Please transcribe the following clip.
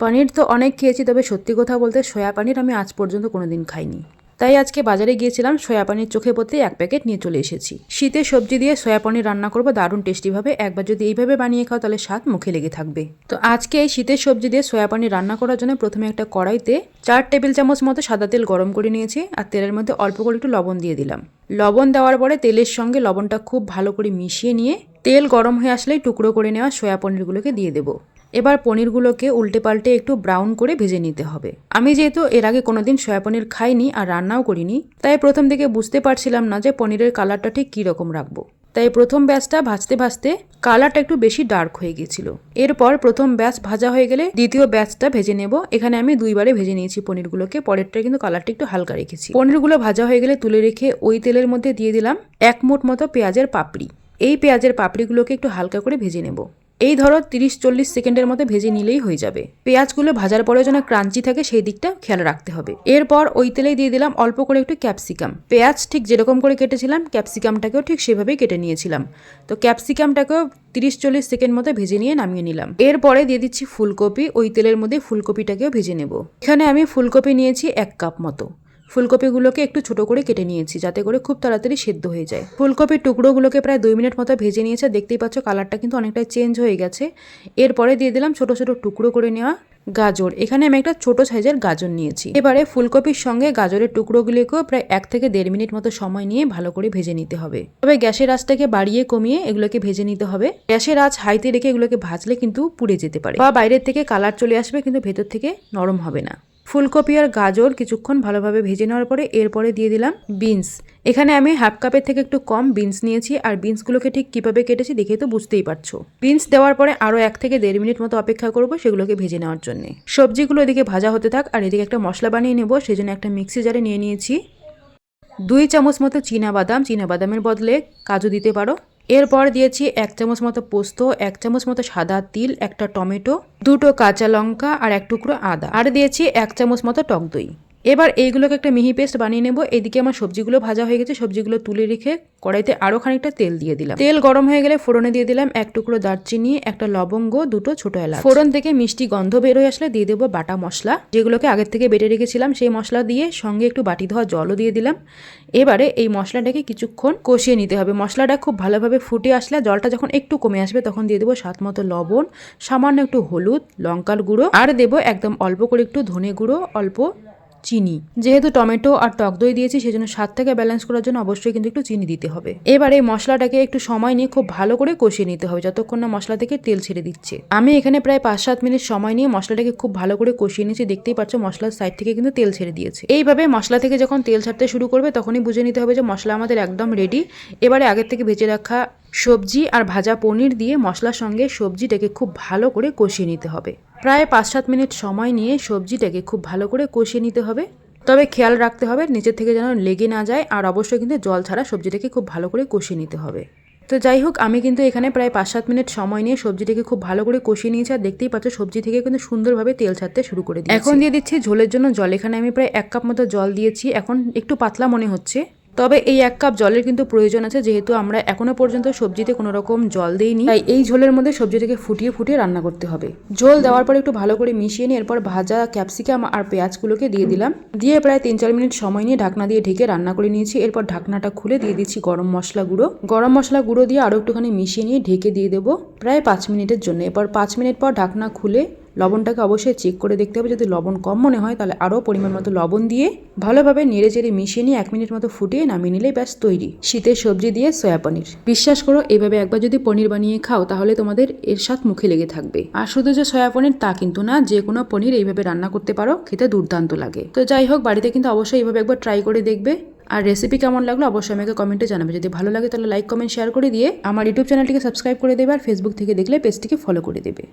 পনির তো অনেক খেয়েছি, তবে সত্যি কথা বলতে সয়া পনির আমি আজ পর্যন্ত কোনোদিন খাইনি। তাই আজকে বাজারে গিয়েছিলাম, সয়া পানির চোখে পড়তে এক প্যাকেট নিয়ে চলে এসেছি। শীতের সবজি দিয়ে সয়া পনির রান্না করব দারুণ টেস্টিভাবে একবার যদি এইভাবে বানিয়ে খাও তাহলে স্বাদ মুখে লেগে থাকবে। তো আজকে এই শীতের সবজি দিয়ে সয়া পানির রান্না করার জন্য প্রথমে একটা কড়াইতে চার টেবিল চামচ মতো সাদা তেল গরম করে নিয়েছি আর তেলের মধ্যে অল্প করে একটু লবণ দিয়ে দিলাম। লবণ দেওয়ার পরে তেলের সঙ্গে লবণটা খুব ভালো করে মিশিয়ে নিয়ে তেল গরম হয়ে আসলেই টুকরো করে নেওয়া সয়া পনিরগুলোকে দিয়ে দেবো। এবার পনিরগুলোকে উল্টে পাল্টে একটু ব্রাউন করে ভেজে নিতে হবে। আমি যেহেতু এর আগে কোনোদিন সয়া পনির খাইনি আর রান্নাও করিনি, তাই প্রথম থেকে বুঝতে পারছিলাম না যে পনিরের কালারটা ঠিক কীরকম রাখব। তাই প্রথম ব্যাচটা ভাজতে ভাজতে কালারটা একটু বেশি ডার্ক হয়ে গিয়েছিল। এরপর প্রথম ব্যাচ ভাজা হয়ে গেলে দ্বিতীয় ব্যাচটা ভেজে নেব। এখানে আমি দুইবারে ভেজে নিয়েছি পনিরগুলোকে, পরেরটা কিন্তু কালারটা একটু হালকা রেখেছি। পনিরগুলো ভাজা হয়ে গেলে তুলে রেখে ওই তেলের মধ্যে দিয়ে দিলাম এক মুঠ মতো পেঁয়াজের পাপড়ি। এই পেঁয়াজের পাপড়িগুলোকে একটু হালকা করে ভেজে নেব। এই ধরো তিরিশ চল্লিশ সেকেন্ডের মতো ভেজে নিলেই হয়ে যাবে। পেঁয়াজগুলো ভাজার পরে যেন ক্রাঞ্চি থাকে, সেই দিকটা খেয়াল রাখতে হবে। এরপর ওই তেলেই দিয়ে দিলাম অল্প করে একটু ক্যাপসিকাম। পেঁয়াজ ঠিক যেরকম করে কেটেছিলাম, ক্যাপসিকামটাকেও ঠিক সেভাবেই কেটে নিয়েছিলাম। তো ক্যাপসিকামটাকেও তিরিশ চল্লিশ সেকেন্ড মতো ভেজে নিয়ে নামিয়ে নিলাম। এরপরে দিয়ে দিচ্ছি ফুলকপি, ওই তেলের মধ্যে ফুলকপিটাকেও ভেজে নেব। এখানে আমি ফুলকপি নিয়েছি এক কাপ মতো। ফুলকপিগুলোকে একটু ছোট করে কেটে নিয়েছি, যাতে করে খুব তাড়াতাড়ি সেদ্ধ হয়ে যায়। ফুলকপির টুকরোগুলোকে প্রায় দুই মিনিট মতো ভেজে নিয়েছে দেখতেই পাচ্ছ কালারটা কিন্তু অনেকটাই চেঞ্জ হয়ে গেছে। এরপরে দিয়ে দিলাম ছোট ছোট টুকরো করে নেওয়া গাজর। এখানে আমি একটা ছোট সাইজের গাজর নিয়েছি। এবারে ফুলকপির সঙ্গে গাজরের টুকরোগুলিকেও প্রায় এক থেকে দেড় মিনিট মতো সময় নিয়ে ভালো করে ভেজে নিতে হবে। তবে গ্যাসের আঁচটাকে বাড়িয়ে কমিয়ে এগুলোকে ভেজে নিতে হবে। গ্যাসের আঁচ হাইতে রেখে এগুলোকে ভাজলে কিন্তু পুড়ে যেতে পারে, বা বাইরের থেকে কালার চলে আসবে, কিন্তু ভেতর থেকে নরম হবে না। ফুলকপি আর গাজর কিছুক্ষণ ভালোভাবে ভেজে নেওয়ার পরে এরপরে দিয়ে দিলাম বিনস। এখানে আমি হাফ কাপের থেকে একটু কম বিনস নিয়েছি আর বিনসগুলোকে ঠিক কীভাবে কেটেছি দেখে তো বুঝতেই পারছ। বিনস দেওয়ার পরে আরও এক থেকে দেড় মিনিট মতো অপেক্ষা করব সেগুলোকে ভেজে নেওয়ার জন্য। সবজিগুলো এদিকে ভাজা হতে থাক আর এদিকে একটা মশলা বানিয়ে নেব সেই জন্য একটা মিক্সি জারে নিয়ে নিয়েছি। দুই চামচ মতো চীনা বাদাম চীনা বাদামের বদলে কাজু দিতে পারো। এরপর দিয়েছি এক চামচ মতো পোস্ত, এক চামচ মতো সাদা তিল, একটা টমেটো, দুটো কাঁচা লঙ্কা আর এক টুকরো আদা। আর দিয়েছি এক চামচ মতো টক দই। এবার এইগুলোকে একটা মিহি পেস্ট বানিয়ে নেব। এদিকে আমার সবজিগুলো ভাজা হয়ে গেছে, সবজিগুলো তুলে রেখে কড়াইতে আরও খানিকটা তেল দিয়ে দিলাম। তেল গরম হয়ে গেলে ফোড়নে দিয়ে দিলাম এক টুকরো দারচিনি, একটা লবঙ্গ, দুটো ছোট এলাচ। ফোড়ন থেকে মিষ্টি গন্ধ বের হয়ে আসলে দিয়ে দেবো বাটা মশলা। যেগুলোকে আগের থেকে বেটে রেখেছিলাম সেই মশলা দিয়ে সঙ্গে একটু বাটি ধোয়া জলও দিয়ে দিলাম। এবারে এই মশলাটাকে কিছুক্ষণ কষিয়ে নিতে হবে। মশলাটা খুব ভালোভাবে ফুটে আসলে জলটা যখন একটু কমে আসবে তখন দিয়ে দেবো স্বাদ মতো লবণ, সামান্য একটু হলুদ, লঙ্কার গুঁড়ো, আর দেবো একদম অল্প করে একটু ধনে গুঁড়ো, অল্প চিনি। যেহেতু টমেটো আর টক দই দিয়েছি, সেজন্য স্বাদটাকে ব্যালেন্স করার জন্য অবশ্যই কিন্তু একটু চিনি দিতে হবে। এবার এই মশলাটাকে একটু সময় নিয়ে খুব ভালো করে কষিয়ে নিতে হবে, যতক্ষণ না মশলা থেকে তেল ছেড়ে দিচ্ছে। আমি এখানে প্রায় পাঁচ সাত মিনিট সময় নিয়ে মশলাটাকে খুব ভালো করে কষিয়ে নিয়েছি। দেখতেই পাচ্ছ মশলার সাইড থেকে কিন্তু তেল ছেড়ে দিয়েছে। এইভাবে মশলা থেকে যখন তেল ছাড়তে শুরু করবে, তখনই বুঝে নিতে হবে যে মশলা আমাদের একদম রেডি এবারে আগের থেকে ভেজে রাখা সবজি আর ভাজা পনির দিয়ে মশলার সঙ্গে সবজিটাকে খুব ভালো করে কষিয়ে নিতে হবে। প্রায় পাঁচ সাত মিনিট সময় নিয়ে সবজিটাকে খুব ভালো করে কষিয়ে নিতে হবে। তবে খেয়াল রাখতে হবে, নিচের থেকে যেন লেগে না যায় আর অবশ্যই কিন্তু জল ছাড়া সবজিটাকে খুব ভালো করে কষিয়ে নিতে হবে। তো যাই হোক, আমি কিন্তু এখানে প্রায় পাঁচ সাত মিনিট সময় নিয়ে সবজিটাকে খুব ভালো করে কষিয়ে নিয়েছি আর দেখতেই পাচ্ছ সবজি থেকে কিন্তু সুন্দরভাবে তেল ছাড়তে শুরু করে দিই এখন দিয়ে দিচ্ছি ঝোলের জন্য জল। এখানে আমি প্রায় এক কাপ মতো জল দিয়েছি। এখন একটু পাতলা মনে হচ্ছে। তবে এই এক কাপ জলের কিন্তু প্রয়োজন আছে, যেহেতু আমরা এখনও পর্যন্ত সবজিতে কোনো রকম জল দিইনি। তাই এই ঝোলের মধ্যে সবজিটাকে ফুটিয়ে ফুটিয়ে রান্না করতে হবে। ঝোল দেওয়ার পর একটু ভালো করে মিশিয়ে নিয়ে এরপর ভাজা ক্যাপসিকাম আর পেঁয়াজগুলোকে দিয়ে দিলাম। দিয়ে প্রায় তিন চার মিনিট সময় নিয়ে ঢাকনা দিয়ে ঢেকে রান্না করে নিয়েছি। এরপর ঢাকনাটা খুলে দিয়ে দিচ্ছি গরম মশলা গুঁড়ো। গরম মশলা গুঁড়ো দিয়ে আরও একটুখানি মিশিয়ে নিয়ে ঢেকে দিয়ে দেবো প্রায় পাঁচ মিনিটের জন্য। এরপর পাঁচ মিনিট পর ঢাকনা খুলে লবণটাকে অবশ্যই চেক করে দেখতে হবে। যদি লবণ কম মনে হয়, তাহলে আরও পরিমাণ মতো লবণ দিয়ে ভালোভাবে নেড়ে চেড়ে মিশিয়ে নিয়ে এক মিনিট মতো ফুটিয়ে নামিয়ে নিলেই ব্যাস তৈরি। শীতের সবজি দিয়ে সয়া পনির। বিশ্বাস করো, এভাবে একবার যদি পনির বানিয়ে খাও, তাহলে তোমাদের এর স্বাদ মুখে লেগে থাকবে। আর শুধু যে সয়া পনির তা কিন্তু না, যে কোনো পনির এইভাবে রান্না করতে পারো, খেতে দুর্দান্ত লাগে। তো যাই হোক, বাড়িতে কিন্তু অবশ্যই এইভাবে একবার ট্রাই করে দেখবে। আর রেসিপি কেমন লাগল অবশ্যই আমাকে কমেন্টে জানাবে। যদি ভালো লাগে, তাহলে লাইক কমেন্ট শেয়ার করে দিয়ে আমার ইউটিউব চ্যানেলটিকে সাবস্ক্রাইব করে দেবে আর ফেসবুক থেকে দেখলে পেজটিকে ফলো করে দেবে।